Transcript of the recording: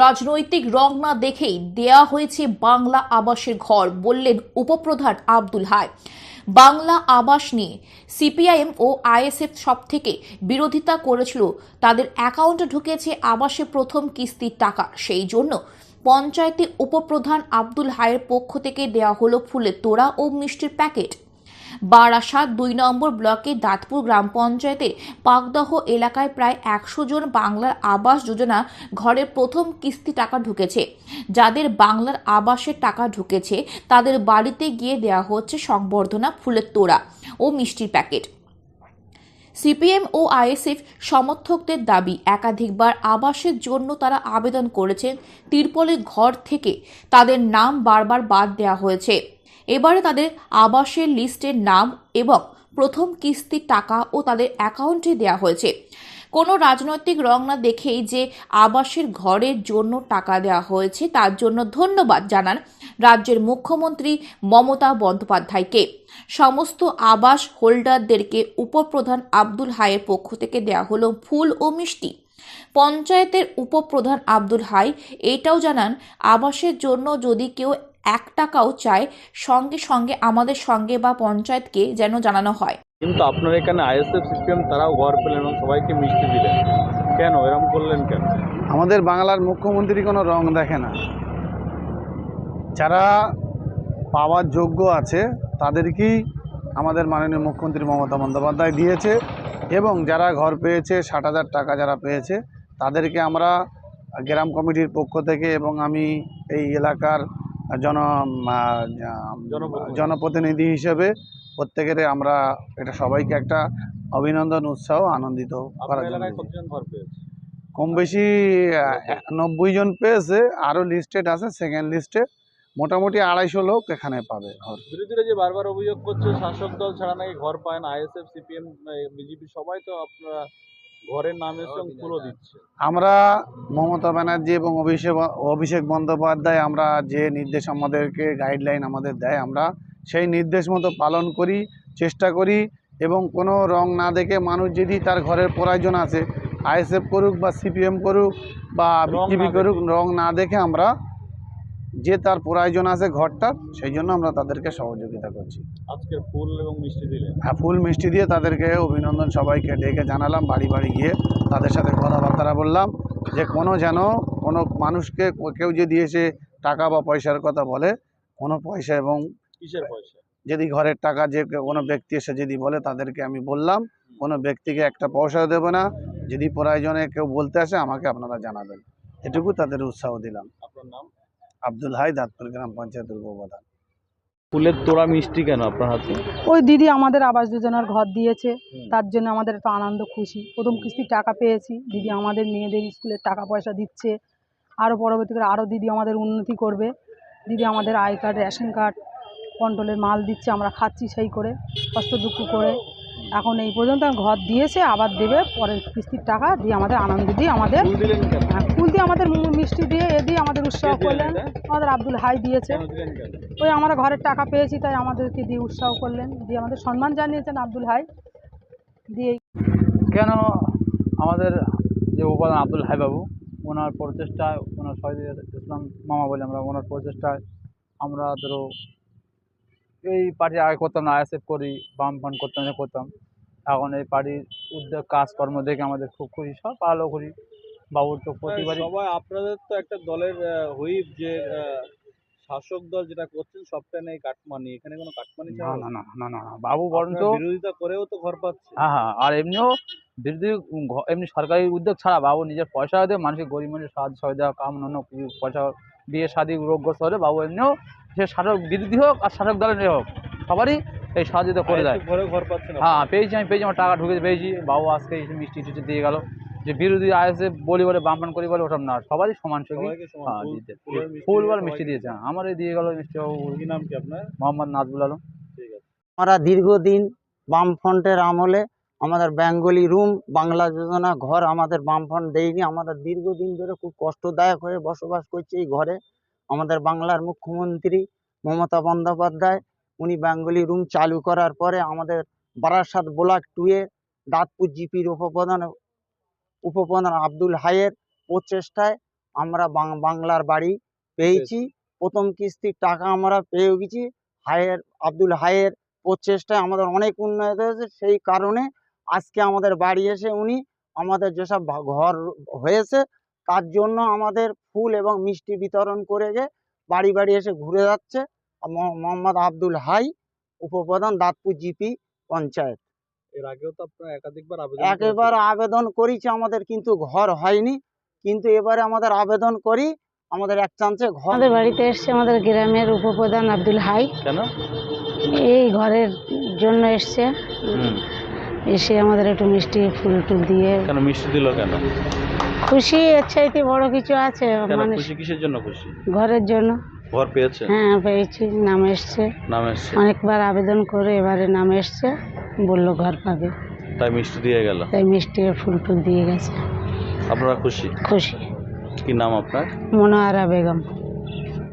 রাজনৈতিক রং না দেখেই দেয়া হয়েছে বাংলা আবাসের ঘর, বললেন উপপ্রধান আব্দুল হায় বাংলা আবাস নিয়ে সিপিআইএম ও আইএসএফ সব থেকে বিরোধিতা করেছিল, তাদের অ্যাকাউন্টে ঢুকেছে আবাসে প্রথম কিস্তির টাকা। সেই জন্য পঞ্চায়েতে উপপ্রধান আব্দুল হায়ের পক্ষ থেকে দেওয়া হলো ফুলের তোড়া ও মিষ্টির প্যাকেট। বারাসাত দুই নম্বর ব্লকে দাঁতপুর গ্রাম পঞ্চায়েতে পাকদহ এলাকায় প্রায় একশো জন বাংলার আবাস যোজনা ঘরের প্রথম কিস্তি টাকা ঢুকেছে। যাদের বাংলার আবাসের টাকা ঢুকেছে, তাদের বাড়িতে গিয়ে দেওয়া হচ্ছে সংবর্ধনা, ফুলের তোড়া ও মিষ্টির প্যাকেট। সিপিএম ও আইএসএফ সমর্থকদের দাবি, একাধিকবার আবাসের জন্য তারা আবেদন করেছেন তিরপলের ঘর থেকে তাদের নাম বারবার বাদ দেওয়া হয়েছে। এবারে তাদের আবাসের লিস্টের নাম এবং প্রথম কিস্তির টাকা ও তাদের অ্যাকাউন্টে দেওয়া হয়েছে। কোনো রাজনৈতিক রং না দেখেই যে আবাসের ঘরের জন্য টাকা দেওয়া হয়েছে, তার জন্য ধন্যবাদ জানান রাজ্যের মুখ্যমন্ত্রী মমতা বন্দ্যোপাধ্যায়কে। সমস্ত আবাস হোল্ডারদেরকে উপপ্রধান আব্দুল হায়ের পক্ষ থেকে দেওয়া হলো ফুল ও মিষ্টি। পঞ্চায়েতের উপপ্রধান আব্দুল হাই এটাও জানান, আবাসের জন্য যদি কেউ এক টাকাও চায় সঙ্গে সঙ্গে আমাদের সঙ্গে বা পঞ্চায়েতকে যেন জানানো হয়। কিন্তু আপনার এখানে আইএসএফ সিস্টেম তারাও ঘর পেলেন এবং সবাইকে মিষ্টি দিলেন। কেন? এরকম করলেন কেন? আমাদের বাংলার মুখ্যমন্ত্রী কোনো রং দেখে না। যারা পাওয়ার যোগ্য আছে তাদেরকেই আমাদের মাননীয় মুখ্যমন্ত্রী মমতা বন্দ্যোপাধ্যায় দিয়েছে এবং যারা ঘর পেয়েছে ষাট হাজার টাকা যারা পেয়েছে তাদেরকে আমরা গ্রাম কমিটির পক্ষ থেকে এবং আমি এই এলাকার জন জনপ্রতিনিধি। হিসেবে প্রত্যেকের আমরা এটা সবাইকে একটা অভিনন্দন উৎসাহ আনন্দিত করার জন্য কম বেশি নব্বই জন পেয়েছে আরও লিস্টেড আছে সেকেন্ড লিস্টে মোটামুটি আড়াইশো লোক এখানে পাবে ঘর বিরোধীরা যে বারবার অভিযোগ করছে শাসক দল ছাড়া নাকি ঘর পায় না আইএসএফ সিপিএম বিজেপি সবাই তো আপনারা ঘরের নাম এসে ফুলও দিচ্ছে আমরা মমতা ব্যানার্জি এবং অভিষেক অভিষেক বন্দ্যোপাধ্যায় আমরা যে নির্দেশ আমাদেরকে গাইডলাইন আমাদের দেয় আমরা সেই নির্দেশ মতো পালন করি চেষ্টা করি এবং কোনো রং না দেখে মানুষ যদি তার ঘরের প্রয়োজন আছে আইএসএফ করুক বা সিপিএম করুক বা বিজেপি করুক। রং না দেখে আমরা যে তার প্রয়োজন আছে ঘরটার সেই জন্য আমরা তাদেরকে সহযোগিতা করছি। আজকে ফুল এবং মিষ্টি দিলেন? হ্যাঁ ফুল মিষ্টি দিয়ে তাদেরকে অভিনন্দন সবাইকে ডেকে জানালাম বাড়ি বাড়ি গিয়ে তাদের সাথে কথাবার্তা বললাম যে কোনো যেন কোনো মানুষকে কেউ যদি এসে টাকা বা পয়সার কথা বলে কোনো পয়সা এবং কিসের পয়সা? যদি ঘরের টাকা যে কোনো ব্যক্তি এসে যদি বলে তাদেরকে আমি বললাম কোনো ব্যক্তিকে একটা পয়সা দেবো না যদি প্রয়োজনে কেউ বলতে আসে আমাকে আপনারা জানাবেন। এটুকু তাদের উৎসাহ দিলাম। আপনার নাম? আব্দুল হাই দাঁতপুর গ্রাম পঞ্চায়েতের উপপ্রধান ফুলের তোড়া মিষ্টি কেন আপনার হাতে? ওই দিদি আমাদের আবাস যোজনার ঘর দিয়েছে তার জন্য আমাদের তো আনন্দ খুশি। প্রথম কিস্তির টাকা পেয়েছি দিদি আমাদের মেয়েদের স্কুলের টাকা পয়সা দিচ্ছে। আরও পরবর্তী করে আরও দিদি আমাদের উন্নতি করবে। দিদি আমাদের আই কার্ড রেশন কার্ড কন্ট্রোলের মাল দিচ্ছে আমরা খাচ্ছি সেই করে কষ্ট দুঃখ করে। এখন এই পর্যন্ত ঘর দিয়েছে আবার দেবে পরের কিস্তির টাকা দিয়ে আমাদের আনন্দ দিয়ে আমাদের ফুল হ্যাঁ, দিয়ে আমাদের মু- মিষ্টি দিয়ে এ দিয়ে আমাদের উৎসাহ করলেন। আমাদের আব্দুল হাই দিয়েছে। ওই আমরা ঘরের টাকা পেয়েছি তাই আমাদেরকে দিয়ে উৎসাহ করলেন দিয়ে আমাদের সম্মান জানিয়েছেন আব্দুল হাই। দিয়ে কেন আমাদের যে উপাদান আব্দুল হাই বাবু ওনার প্রচেষ্টায় ওনার শহীদ ইসলাম মামা বলে আমরা ওনার প্রচেষ্টায় আমরা ধরো এই পার্টি আগে করতাম না আইএসএফ করি বাম ফান করতাম করতাম। এখন এই পার্টির উদ্যোগ কাজকর্ম দেখে আমাদের খুব খুশি সব ভালো করি। বাবুর তো প্রতিবারই সবাই আপনাদের তো একটা দলের হুইপ যে শাসক দল যেটা করছেন সবটা নেই কাটমানি। এখানে কোনো কাটমানি না না না না। না না, বাবু বরঞ্চ বিরোধিতা করেও তো ঘর পাচ্ছে। হ্যাঁ হ্যাঁ আর এমনিও বিরোধী এমনি সরকারি উদ্যোগ ছাড়া বাবু নিজের পয়সা দিয়ে মানুষের গরিব মানুষের সাহায্য সহযোগিতা কাম অন্য কিছু পয়সা বিয়ে শাদী রোগগ্রস্ত হলে বাবু এমনিও সে শাসক বিরোধী হোক আর শাসক দলের হোক সবারই এই সহযোগিতা করে দেয় হ্যাঁ পেয়েছি আমি পেয়েছি আমার টাকা ঢুকে পেয়েছি। বাবু আজকে মিষ্টি টিষ্টি দিয়ে গেল। যে বিরোধী আইএসএ বলি বলে বামপান করি বলে ওসব না সবারই সমান সমান। হ্যাঁ ফুল- ফুলের মিষ্টি দিয়েছে। আমারই দিয়ে গেল মিষ্টি বাবু। কি নাম কি আপনার? মোহাম্মদ নাজবুল আলম। ঠিক আছে। আমরা দীর্ঘদিন বামফ্রন্টের আমলে আমাদের বেঙ্গলি রুম বাংলা যোজনা ঘর আমাদের বামফ্রন্ট দেয়নি। আমরা দীর্ঘদিন ধরে খুব কষ্টদায়ক হয়ে বসবাস করছি এই ঘরে। আমাদের বাংলার মুখ্যমন্ত্রী মমতা বন্দ্যোপাধ্যায় উনি বেঙ্গলি রুম চালু করার পরে আমাদের বারাসাত ব্লক টুয়ে দাঁতপুর জিপির উপপ্রধান উপপ্রধান আব্দুল হাইয়ের প্রচেষ্টায় আমরা বাংলার বাড়ি পেয়েছি। প্রথম কিস্তির টাকা আমরা পেয়ে গেছি। হায়ের আব্দুল হায়ের প্রচেষ্টায় আমাদের অনেক উন্নয়ন হয়েছে। সেই কারণে আজকে আমাদের বাড়ি এসে উনি আমাদের যেসব ঘর হয়েছে তার জন্য আমাদের ফুল এবং মিষ্টি বিতরণ করে যে বাড়ি বাড়ি এসে ঘুরে যাচ্ছে। মো- মোহাম্মদ আব্দুল হাই উপপ্রধান দাঁতপুর জিপি পঞ্চায়েত। এর আগেও তো আপনারা একাধিকবার আবেদন একেবার আবেদন করেছি আমাদের কিন্তু ঘর হয়নি। কিন্তু এবারে আমাদের আবেদন করি আমাদের এক চান্সে ঘর আমাদের বাড়িতে এসছে আমাদের গ্রামের উপপ্রধান আব্দুল হাই। কেন? এই ঘরের জন্য এসছে। এসে আমাদের একটু মিষ্টি ফুল টুল দিয়ে কেন মিষ্টি দিল কেন? খুশি এর চাইতে বড় কিছু আছে কেন মানুষ। খুশি কিসের জন্য খুশি? ঘরের জন্য। ঘর পেয়েছে? হ্যাঁ পেয়েছি নাম এসছে। নাম এসছে। অনেকবার আবেদন করে এবারে নাম এসছে বলল ঘর পাবে। তাই মিষ্টি দিয়ে গেল? তাই মিষ্টি আর ফুল টুল দিয়ে গেছে। আপনারা খুশি? খুশি। কি নাম আপনার? মনোয়ারা বেগম।